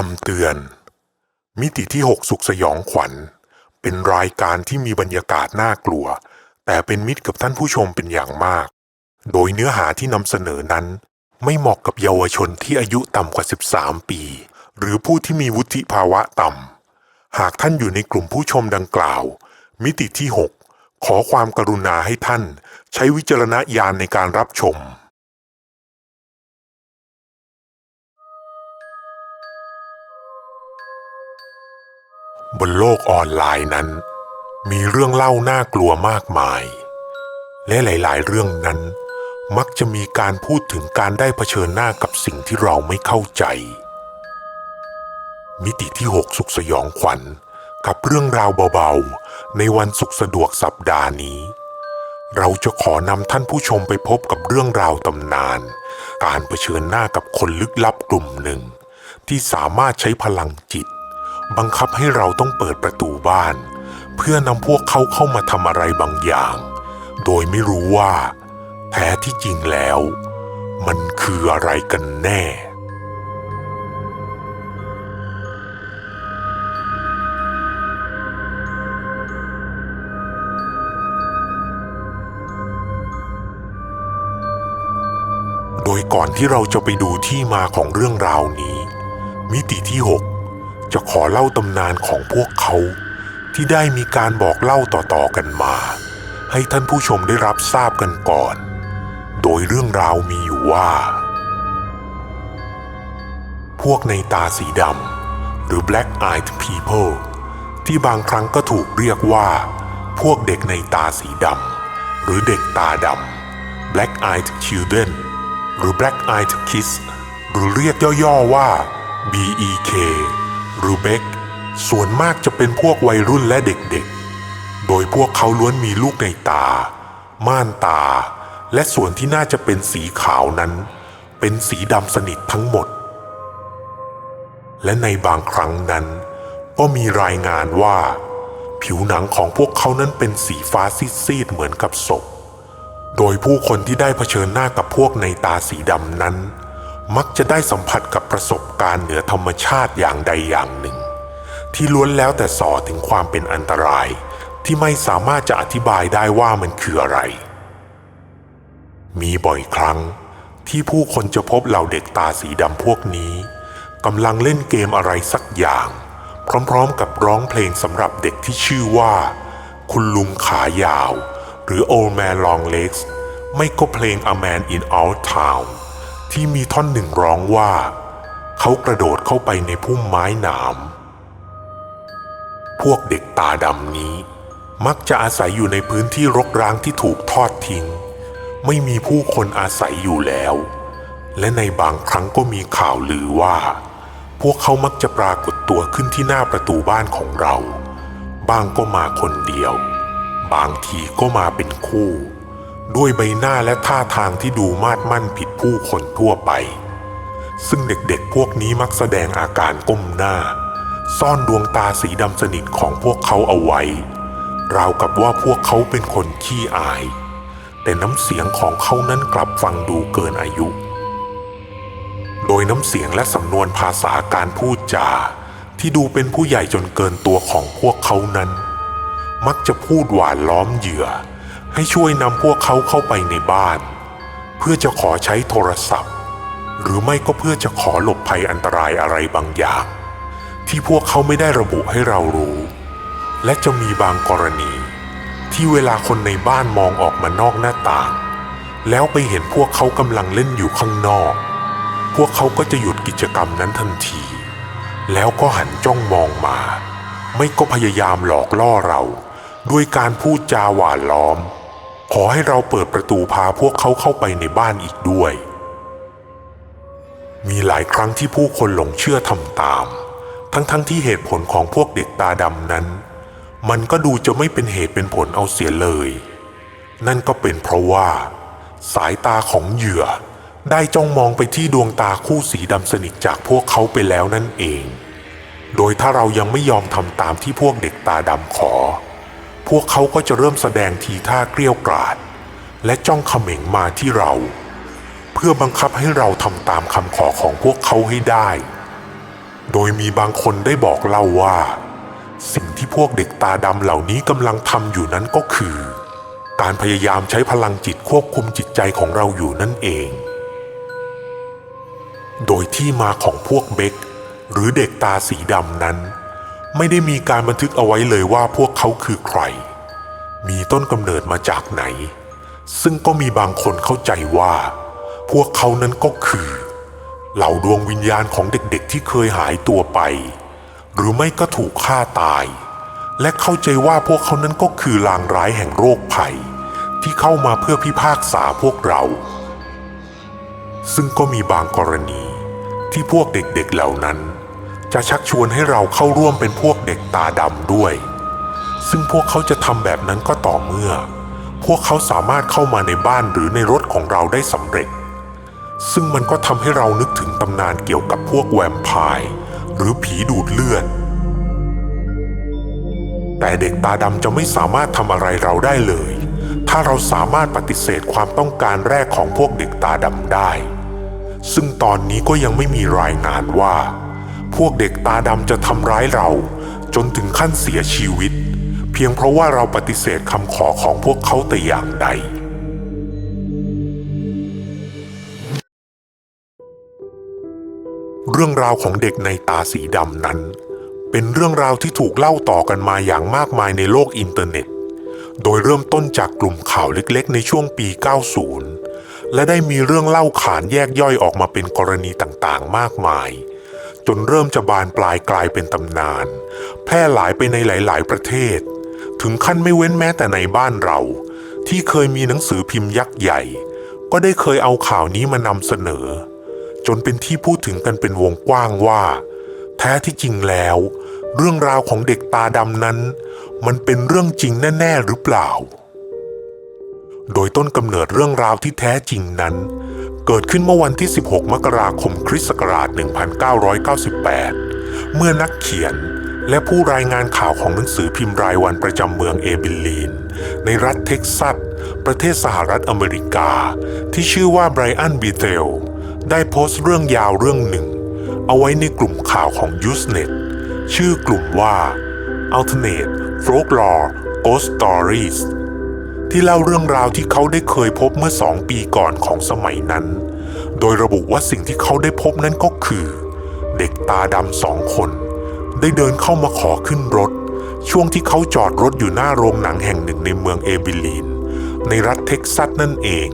คำเตือน มิติที่ 6 สุขสยองขวัญ เป็นรายการที่มีบรรยากาศน่ากลัว แต่เป็นมิตรกับท่านผู้ชมเป็นอย่างมาก โดยเนื้อหาที่นำเสนอนั้นไม่เหมาะกับเยาวชนที่อายุต่ำกว่า 13 ปี หรือผู้ที่มีวุฒิภาวะต่ำ หากท่านอยู่ในกลุ่มผู้ชมดังกล่าว มิติที่ 6 ขอความกรุณาให้ท่าน ใช้วิจารณญาณในการรับชม บนโลกออนไลน์นั้น มีเรื่องเล่าน่ากลัวมากมาย และหลาย ๆ เรื่องนั้น มักจะมีการพูดถึงการได้เผชิญหน้ากับสิ่งที่เราไม่เข้าใจ มิติที่ 6 สุขสยองขวัญกับเรื่องราวเบา ๆ ในวันสุขสะดวกสัปดาห์นี้ เราจะขอนำท่านผู้ชมไปพบกับเรื่องราวตำนาน การเผชิญหน้ากับคนลึกลับกลุ่มหนึ่ง ที่สามารถใช้พลังจิต บังคับให้เราต้องเปิดประตูบ้าน เพื่อนำพวกเขาเข้ามาทำอะไรบางอย่าง โดยไม่รู้ว่า แท้ที่จริงแล้ว มันคืออะไรกันแน่โดยก่อนที่เราจะไปดูที่มาของเรื่องราวนี้ มิติที่ 6 จะขอเล่าตำนานของพวกเขา ที่ได้มีการบอกเล่าต่อๆกันมา ให้ท่านผู้ชมได้รับทราบกันก่อน โดยเรื่องราวมีอยู่ว่า พวกในตาสีดำหรือ Black Eyed People ที่บางครั้งก็ถูกเรียกว่า พวกเด็กในตาสีดำหรือเด็กตาดำ Black Eyed Children หรือ Black Eyed Kids หรือเรียกย่อๆว่า BEK หรือ BEC ส่วนมากจะเป็นพวกวัยรุ่นและเด็กๆ โดยพวกเขาล้วนมีลูกในตา ม่านตา และส่วนที่น่าจะเป็นสีขาวนั้น เป็นสีดำสนิททั้งหมด และในบางครั้งนั้น ก็มีรายงานว่า ผิวหนังของพวกเขานั้นเป็นสีฟ้าซีดๆเหมือนกับศพ โดยผู้คนที่ได้เผชิญหน้ากับพวกในตาสีดำนั้น มักจะได้สัมผัสกับประสบการณ์เหนือธรรมชาติอย่างใดอย่างหนึ่ง ที่ล้วนแล้วแต่ส่อถึงความเป็นอันตราย ที่ไม่สามารถจะอธิบายได้ว่ามันคืออะไร มีบ่อยครั้งที่ผู้คนจะพบเหล่าเด็กตาสีดำพวกนี้กำลังเล่นเกมอะไรสักอย่าง พร้อมๆกับร้องเพลงสำหรับเด็กที่ชื่อว่า คุณลุงขายาว หรือ Old Man Long Legs ไม่ก็เพลง A Man in Our Town ที่มีท่อนหนึ่งร้องว่า เขากระโดดเข้าไปในพุ่มไม้หนาม พวกเด็กตาดำนี้ มักจะอาศัยอยู่ในพื้นที่รกร้างที่ถูกทอดทิ้ง ไม่มีผู้คนอาศัยอยู่แล้ว และในบางครั้งก็มีข่าวลือว่า พวกเขามักจะปรากฏตัวขึ้นที่หน้าประตูบ้านของเรา บางก็มาคนเดียว บางทีก็มาเป็นคู่ด้วยใบหน้าและท่าทางที่ดูมาดมั่นผิด ผู้คนทั่วไป ซึ่งเด็กๆพวกนี้มักแสดงอาการก้มหน้า ซ่อนดวงตาสีดำสนิทของพวกเขาเอาไว้ ราวกับว่าพวกเขาเป็นคนขี้อาย แต่น้ำเสียงของเขานั้นกลับฟังดูเกินอายุ โดยน้ำเสียงและสำนวนภาษาการพูดจาที่ดูเป็นผู้ใหญ่จนเกินตัวของพวกเขานั้น มักจะพูดหวานล้อมเหยื่อ ให้ช่วยนำพวกเขาเข้าไปในบ้าน เพื่อจะขอใช้โทรศัพท์ หรือไม่ก็เพื่อจะขอหลบภัยอันตรายอะไรบางอย่าง ที่พวกเขาไม่ได้ระบุให้เรารู้ และจะมีบางกรณี ที่เวลาคนในบ้านมองออกมานอกหน้าต่าง แล้วไปเห็นพวกเขากำลังเล่นอยู่ข้างนอก พวกเขาก็จะหยุดกิจกรรมนั้นทันที แล้วก็หันจ้องมองมา ไม่ก็พยายามหลอกล่อเรา ด้วยการพูดจาหวานล้อม อให้เราเปิดประตูพาพวกเขาเข้าไปในบ้านอีกด้วย มีหลายครั้งที่ผู้คนหลงเชื่อทำตาม ทั้งๆทที่เหตุผลของพวกเด็กตาดำนั้น มันก็ดูจะไม่เป็นเหตุเป็นผลเอาเสียเลย นั่นก็เป็นเพราะว่า สายตาของเหยื่อได้จ้องมองไปที่ดวงตาคู่สีดำสนิทจากพวกเขาไปแล้วนั่นเอง โดยถ้าเรายังไม่ยอมทำตามที่พวกเด็กตาดำขอ พวกเขาก็จะเริ่มแสดงทีท่าเกลี้ยวกราด และจ้องเขม็งมาที่เรา เพื่อบังคับให้เราทำตามคำขอของพวกเขาให้ได้ โดยมีบางคนได้บอกเล่าว่า สิ่งที่พวกเด็กตาดำเหล่านี้กำลังทำอยู่นั้นก็คือ การพยายามใช้พลังจิตควบคุมจิตใจของเราอยู่นั่นเอง โดยที่มาของพวกเบกหรือเด็กตาสีดำนั้น ไม่ได้มีการบันทึกเอาไว้เลยว่าพวกเขาคือใคร มีต้นกำเนิดมาจากไหน ซึ่งก็มีบางคนเข้าใจว่า พวกเขานั้นก็คือ เหล่าดวงวิญญาณของเด็กๆที่เคยหายตัวไป หรือไม่ก็ถูกฆ่าตาย และเข้าใจว่าพวกเขานั้นก็คือลางร้ายแห่งโรคภัย ที่เข้ามาเพื่อพิพากษาพวกเรา ซึ่งก็มีบางกรณีที่พวกเด็กๆเหล่านั้น จะชักชวนให้เราเข้าร่วมเป็นพวกเด็กตาดำด้วย ซึ่งพวกเขาจะทำแบบนั้นก็ต่อเมื่อ พวกเขาสามารถเข้ามาในบ้านหรือในรถของเราได้สำเร็จ ซึ่งมันก็ทำให้เรานึกถึงตำนานเกี่ยวกับพวกแวมไพร์หรือผีดูดเลือด แต่เด็กตาดำจะไม่สามารถทำอะไรเราได้เลย ถ้าเราสามารถปฏิเสธความต้องการแรกของพวกเด็กตาดำได้ ซึ่งตอนนี้ก็ยังไม่มีรายงานว่า พวกเด็กตาดำจะทำร้ายเรา จนถึงขั้นเสียชีวิต เพียงเพราะว่าเราปฏิเสธคำขอของพวกเขาแต่อย่างใด เรื่องราวของเด็กในตาสีดำนั้น เป็นเรื่องราวที่ถูกเล่าต่อกันมาอย่างมากมายในโลกอินเทอร์เน็ต โดยเริ่มต้นจากกลุ่มข่าวเล็กๆ ในช่วงปี 90 และได้มีเรื่องเล่าขานแยกย่อยออกมาเป็นกรณีต่างๆ มากมาย จนเริ่มจะบานปลายกลายเป็นตำนาน แพร่หลายไปในหลาย ๆ ประเทศ ถึงขั้นไม่เว้นแม้แต่ในบ้านเรา ที่เคยมีหนังสือพิมพ์ยักษ์ใหญ่ ก็ได้เคยเอาข่าวนี้มานำเสนอ จนเป็นที่พูดถึงกันเป็นวงกว้างว่า แท้ที่จริงแล้ว เรื่องราวของเด็กตาดำนั้น มันเป็นเรื่องจริงแน่ ๆ หรือเปล่า โดยต้นกำเนิดเรื่องราวที่แท้จริงนั้น เกิดขึ้นเมื่อวันที่ 16 มกราคมคริสต์ศักราช 1998 เมื่อนักเขียนและผู้รายงานข่าวของหนังสือพิมพ์รายวันประจำเมืองเอบิลลีน ในรัฐเท็กซัส ประเทศสหรัฐอเมริกา ที่ชื่อว่าไบรอันบีเทลได้โพสต์เรื่องยาวเรื่องหนึ่ง เอาไว้ในกลุ่มข่าวของ Usenet ชื่อกลุ่มว่า Alternate Folklore Ghost Stories ที่เล่าเรื่องราวที่เขาได้เคยพบเมื่อสองปีก่อนของสมัยนั้น โดยระบุว่าสิ่งที่เขาได้พบนั้นก็คือ เด็กตาดำสองคน ได้เดินเข้ามาขอขึ้นรถ ช่วงที่เขาจอดรถอยู่หน้าโรงหนังแห่งหนึ่งในเมืองเอบิลีน ในรัฐเท็กซัสนั่นเอง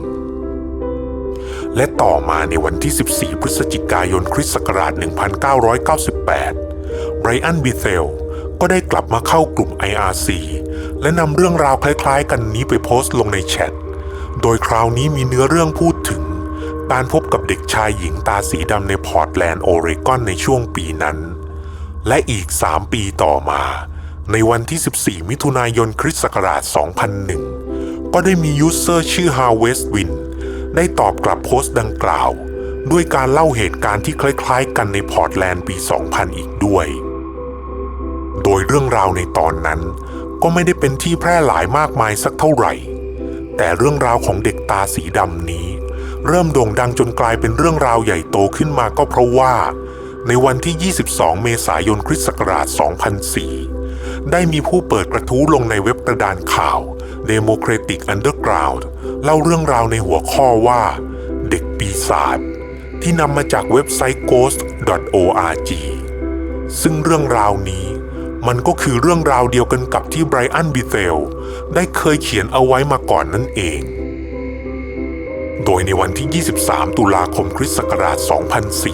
และต่อมาในวันที่ 14 พฤศจิกายนคริสต์ศักราช 1998 ไบรอันบีเทล ก็ได้กลับมาเข้ากลุ่ม IRC และนำเรื่องราวคล้ายๆ กันนี้ไปโพสต์ลงในแชท โดยคราวนี้มีเนื้อเรื่องพูดถึง การพบกับเด็กชายหญิงตาสีดำในพอร์ตแลนด์โอเรกอนในช่วงปีนั้น และอีก 3 ปีต่อมา ในวันที่ 14 มิถุนายนคริสต์ศักราช 2001 ก็ได้มียูเซอร์ชื่อ Harvest Win ได้ตอบกลับโพสต์ดังกล่าว ด้วยการเล่าเหตุการณ์ที่คล้ายๆ กันในพอร์ตแลนด์ปี 2000 อีกด้วย โดยเรื่องราวในตอนนั้น ก็ไม่ได้เป็นที่แพร่หลายมากมายสักเท่าไหร่ แต่เรื่องราวของเด็กตาสีดำนี้ เริ่มโด่งดังจนกลายเป็นเรื่องราวใหญ่โตขึ้นมาก็เพราะว่า ในวันที่ 22 เมษายนคริสต์ศักราช 2004 ได้มีผู้เปิดกระทู้ลงในเว็บกระดานข่าว Democratic Underground เล่าเรื่องราวในหัวข้อว่า เด็กปีศาจที่นำมาจากเว็บไซต์ ghost.org ซึ่งเรื่องราวนี้ มันก็คือเรื่องราวเดียวกันกับที่ไบรอันบีเทลได้เคยเขียนเอาไว้มาก่อนนั่นเอง โดยในวันที่ 23 ตุลาคมคริสต์ศักราช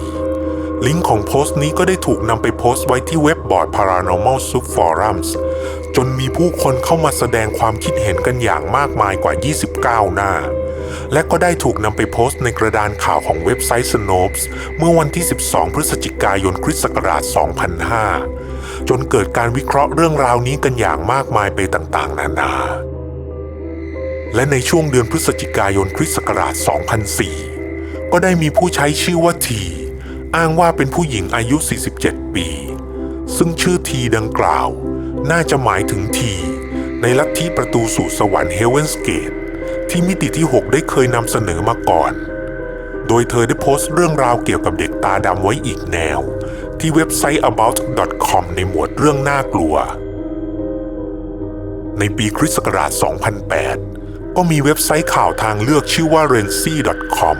2004 ลิงก์ของโพสต์นี้ก็ได้ถูกนำไปโพสต์ไว้ที่เว็บบอร์ด Paranormal Subforums จนมีผู้คนเข้ามาแสดงความคิดเห็นกันอย่างมากมายกว่า 29 หน้า และก็ได้ถูกนำไปโพสต์ในกระดานข่าวของเว็บไซต์ Snopes เมื่อวันที่ 12 พฤศจิกายนคริสต์ศักราช 2005 จนเกิดการวิเคราะห์เรื่องราวนี้กันอย่างมากมายไปต่างๆ นานา และในช่วงเดือนพฤศจิกายนคริสต์ศักราช 2004 ก็ได้มีผู้ใช้ชื่อว่าที อ้างว่าเป็นผู้หญิงอายุ 47 ปี ซึ่งชื่อทีดังกล่าว น่าจะหมายถึงที ในลัทธิประตูสู่สวรรค์เฮเวนสเกตที่มิติที่ 6 ได้เคยนำเสนอมาก่อน โดยเธอได้โพสต์เรื่องราวเกี่ยวกับเด็กตาดำไว้อีกแนว ที่เว็บไซต์ about.com ในหมวดเรื่องน่ากลัว ในปีคริสต์ศักราช 2008 ก็มีเว็บไซต์ข่าวทางเลือกชื่อว่า rency.com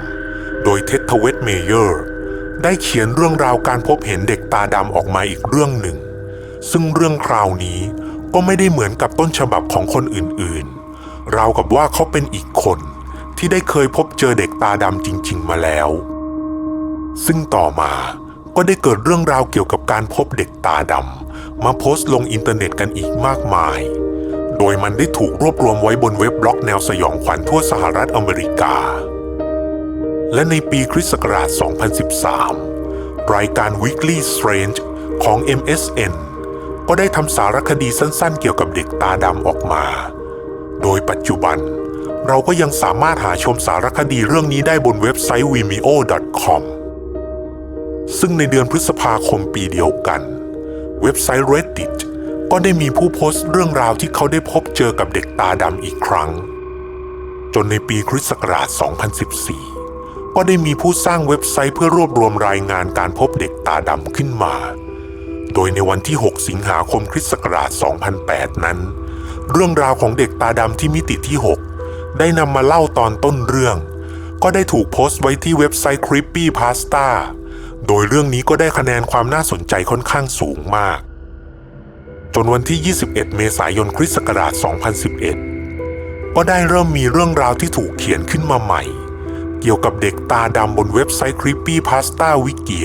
โดยเท็ดทเวตเมเยอร์ได้เขียนเรื่องราวการพบเห็นเด็กตาดำออกมาอีกเรื่องหนึ่ง ซึ่งเรื่องคราวนี้ก็ไม่ได้เหมือนกับต้นฉบับของคนอื่นๆ ราวกับว่าเขาเป็นอีกคนที่ได้เคยพบเจอเด็กตาดำจริง ๆ มาแล้ว ซึ่งต่อมา ก็ได้เกิดเรื่องราวเกี่ยวกับการพบเด็กตาดำมาโพสต์ลงอินเทอร์เน็ตกันอีกมากมาย โดยมันได้ถูกรวบรวมไว้บนเว็บบล็อกแนวสยองขวัญทั่วสหรัฐอเมริกา และในปีคริสต์ศักราช 2013 รายการ Weekly Strange ของ MSN ก็ได้ทำสารคดีสั้นๆ เกี่ยวกับเด็กตาดำออกมา โดยปัจจุบัน เราก็ยังสามารถหาชมสารคดีเรื่องนี้ได้บนเว็บไซต์ vimeo.com ซึ่งในเดือนพฤษภาคมปีเดียวกัน เว็บไซต์ Reddit ก็ได้มีผู้โพสต์เรื่องราวที่เขาได้พบเจอกับเด็กตาดำอีกครั้ง จนในปีคริสต์ศักราช 2014 ก็ได้มีผู้สร้างเว็บไซต์เพื่อรวบรวมรายงานการพบเด็กตาดำขึ้นมา โดยในวันที่ 6 สิงหาคมคริสต์ศักราช 2008 นั้น เรื่องราวของเด็กตาดำที่มิติที่ 6 ได้นำมาเล่าตอนต้นเรื่อง ก็ได้ถูกโพสต์ไว้ที่เว็บไซต์ Creepy Pasta โดยเรื่องนี้ก็ได้คะแนนความน่าสนใจค่อนข้างสูงมาก จนวันที่ 21 เมษายนคริสต์ศักราช 2011 ก็ได้เริ่มมีเรื่องราวที่ถูกเขียนขึ้นมาใหม่ เกี่ยวกับเด็กตาดำบนเว็บไซต์ Creepy Pasta Wiki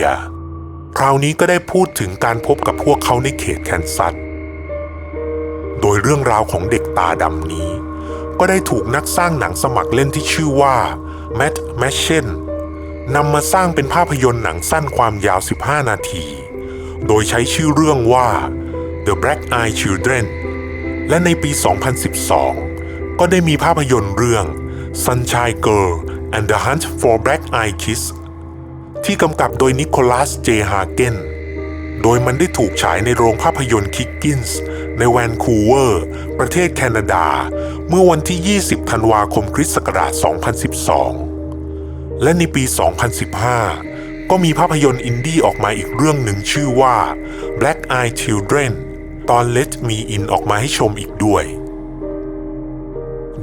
คราวนี้ก็ได้พูดถึงการพบกับพวกเขาในเขตแคนซัส โดยเรื่องราวของเด็กตาดำนี้ ก็ได้ถูกนักสร้างหนังสมัครเล่นที่ชื่อว่าแมตต์แมชเชน นำมาสร้างเป็นภาพยนตร์หนังสั้นความยาว 15 นาที โดยใช้ชื่อเรื่องว่า The Black Eye Children และในปี 2012 ก็ได้มีภาพยนตร์เรื่อง Sunshine Girl and the Hunt for Black Eye Kids ที่กำกับโดยนิโคลัส เจฮาเกน โดยมันได้ถูกฉายในโรงภาพยนตร์คิกกินส์ในแวนคูเวอร์ ประเทศแคนาดา เมื่อวันที่ 20 ธันวาคม คริสต์ศักราช 2012 และในปี 2015 ก็มีภาพยนตร์อินดี้ออกมาอีกเรื่องหนึ่งชื่อว่า Black Eye Children ตอน Let Me In ออกมาให้ชมอีกด้วย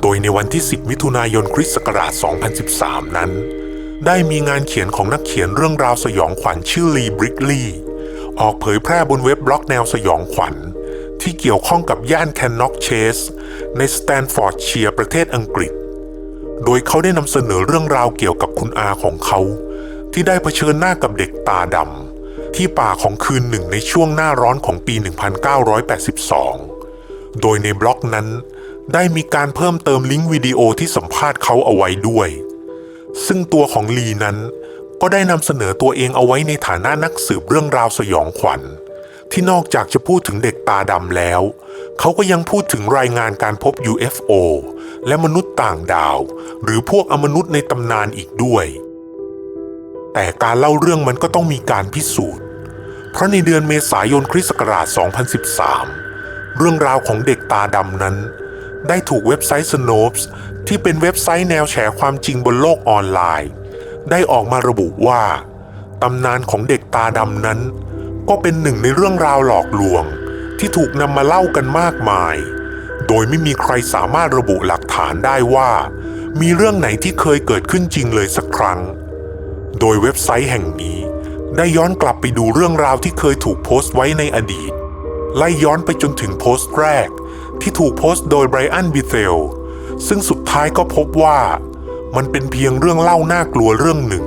โดยในวันที่ 10 มิถุนายนคริสต์ศักราช 2013 นั้น ได้มีงานเขียนของนักเขียนเรื่องราวสยองขวัญชื่อลีบริกลีออกเผยแพร่บนเว็บบล็อกแนวสยองขวัญ ที่เกี่ยวข้องกับย่านแคนน็อกเชสในสแตนฟอร์ดเชียร์ประเทศอังกฤษ โดยเขาได้นำเสนอเรื่องราวเกี่ยวกับคุณอาของเขา ที่ได้เผชิญหน้ากับเด็กตาดำที่ป่าของคืนหนึ่งในช่วงหน้าร้อนของปี 1982 โดยในบล็อกนั้น ได้มีการเพิ่มเติมลิงก์วิดีโอที่สัมภาษณ์เขาเอาไว้ด้วย ซึ่งตัวของลีนั้นก็ได้นำเสนอตัวเองเอาไว้ในฐานะนักสืบเรื่องราวสยองขวัญ ที่นอกจากจะพูดถึงเด็กตาดำแล้ว เขาก็ยังพูดถึงรายงานการพบ UFO และมนุษย์ต่างดาว หรือพวกอมนุษย์ในตำนานอีกด้วย แต่การเล่าเรื่องมันก็ต้องมีการพิสูจน์ เพราะในเดือนเมษายนคริสต์ศักราช 2013 เรื่องราวของเด็กตาดำนั้น ได้ถูกเว็บไซต์ Snopes ที่เป็นเว็บไซต์แนวแฉความจริงบนโลกออนไลน์ ได้ออกมาระบุว่าตำนานของเด็กตาดำนั้น ก็เป็นหนึ่งในเรื่องราวหลอกลวง ที่ถูกนำมาเล่ากันมากมาย โดยไม่มีใครสามารถระบุหลักฐานได้ว่า มีเรื่องไหนที่เคยเกิดขึ้นจริงเลยสักครั้ง โดยเว็บไซต์แห่งนี้ ได้ย้อนกลับไปดูเรื่องราวที่เคยถูกโพสต์ไว้ในอดีต ไล่ย้อนไปจนถึงโพสต์แรก ที่ถูกโพสต์โดยไบรอันบิเทลซึ่งสุดท้ายก็พบว่า มันเป็นเพียงเรื่องเล่าน่ากลัวเรื่องหนึ่ง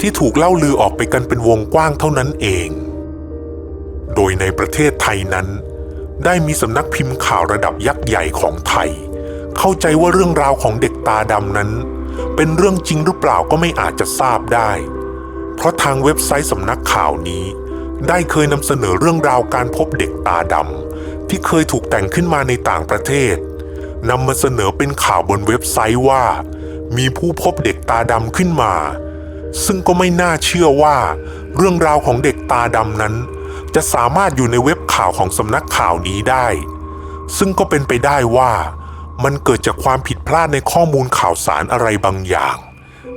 ที่ถูกเล่าลือออกไปกันเป็นวงกว้างเท่านั้นเอง โดยในประเทศไทยนั้น ได้มีสำนักพิมพ์ข่าวระดับยักษ์ใหญ่ของไทย เข้าใจว่าเรื่องราวของเด็กตาดำนั้น เป็นเรื่องจริงหรือเปล่าก็ไม่อาจจะทราบได้ เพราะทางเว็บไซต์สำนักข่าวนี้ ได้เคยนำเสนอเรื่องราวการพบเด็กตาดำที่เคยถูกแต่งขึ้นมาในต่างประเทศนำมาเสนอเป็นข่าวบนเว็บไซต์ว่า มีผู้พบเด็กตาดำขึ้นมา ซึ่งก็ไม่น่าเชื่อว่า เรื่องราวของเด็กตาดำนั้น จะสามารถอยู่ในเว็บข่าวของสำนักข่าวนี้ได้ ซึ่งก็เป็นไปได้ว่า มันเกิดจากความผิดพลาดในข้อมูลข่าวสารอะไรบางอย่าง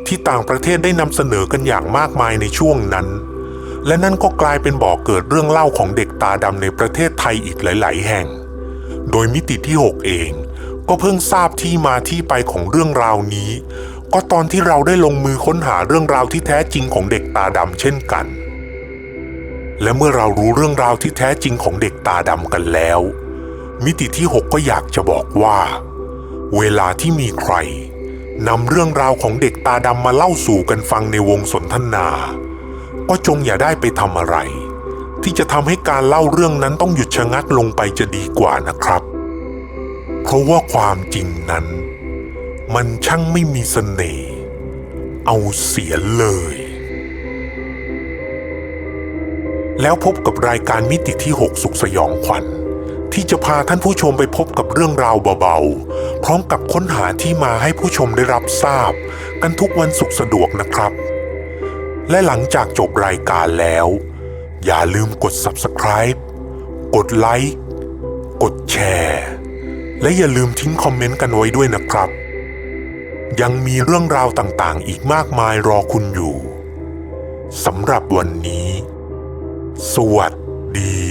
ที่ต่างประเทศได้นำเสนอกันอย่างมากมายในช่วงนั้น และนั่นก็กลายเป็นบ่อกเกิดเรื่องเล่าของเด็กตาดำในประเทศไทยอีกหลาย ๆ แห่ง โดยมิติที่ 6 เองก็เพิ่งทราบที่มาที่ไปของเรื่องราวนี้ ก็ตอนที่เราได้ลงมือค้นหาเรื่องราวที่แท้จริงของเด็กตาดำเช่นกัน และเมื่อเรารู้เรื่องราวที่แท้จริงของเด็กตาดำกันแล้ว มิติที่ 6 ก็อยากจะบอกว่า เวลาที่มีใครนำเรื่องราวของเด็กตาดำมาเล่าสู่กันฟังในวงสนทนา ก็จงอย่าได้ไปทำอะไร ที่จะทำให้การเล่าเรื่องนั้นต้องหยุดชะงักลงไปจะดีกว่านะครับ เพราะว่าความจริงนั้น มันช่างไม่มีเสน่ห์เอาเสียเลย แล้วพบกับรายการมิติที่ 6 สุขสยองขวัญ ที่จะพาท่านผู้ชมไปพบกับเรื่องราวเบาๆ พร้อมกับค้นหาที่มาให้ผู้ชมได้รับทราบ กันทุกวันศุกร์สะดวกนะครับ และหลังจากจบรายการแล้ว อย่าลืมกด subscribe กดไลค์กดแชร์และอย่าลืมทิ้งคอมเมนต์กันไว้ด้วยนะครับ ยังมีเรื่องราวต่างๆ อีกมากมายรอคุณอยู่สำหรับวันนี้ สวัสดี